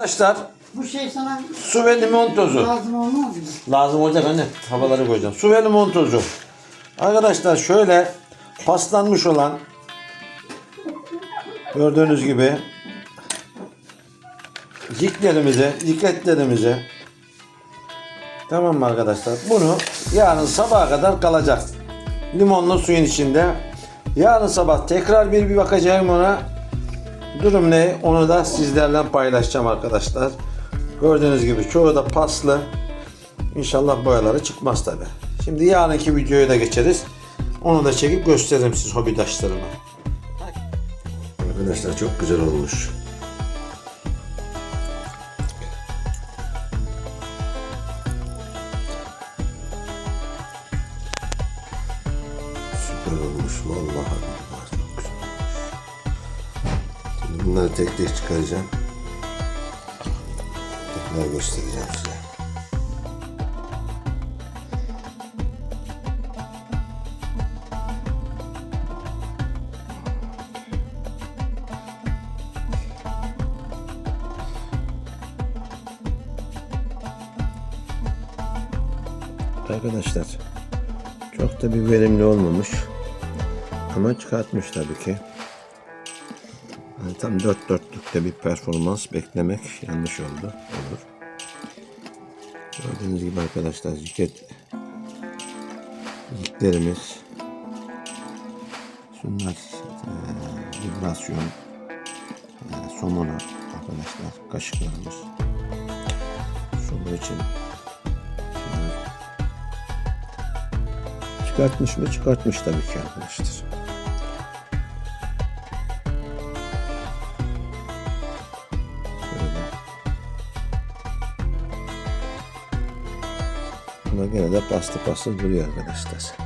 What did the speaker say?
Arkadaşlar Bu şey sana su ve limon tozu. lazım olmaz mı? Lazım olacak anne. Havaları koyacağım. Su ve limon tozu. Arkadaşlar şöyle paslanmış olan gördüğünüz gibi ciklerimize, cikletlerimize tamam mı arkadaşlar? Bunu yarın sabaha kadar kalacak. Limonlu suyun içinde. Yarın sabah tekrar bir bir bakacağım ona. Durum ne? Onu da sizlerle paylaşacağım arkadaşlar. Gördüğünüz gibi çoğu da paslı. İnşallah boyaları çıkmaz tabi. Şimdi yarınki videoya da geçeriz. Onu da çekip gösteririm siz hobidaşlarıma. Arkadaşlar çok güzel olmuş. Süper olmuş vallahi Bunları tek tek çıkaracağım. Tekrar göstereceğim size. Arkadaşlar çok da bir verimli olmamış. Ama çıkartmış tabii ki. Yani tam dört dörtlükte bir performans beklemek yanlış oldu. Olur. Gördüğünüz gibi arkadaşlar ciket ciklerimiz şunlar e, vibrasyon e, somona arkadaşlar kaşıklarımız somu için çıkartmış mı çıkartmış tabii ki arkadaşlar. Ama gene de pasta pasta duruyor arkadaşlar.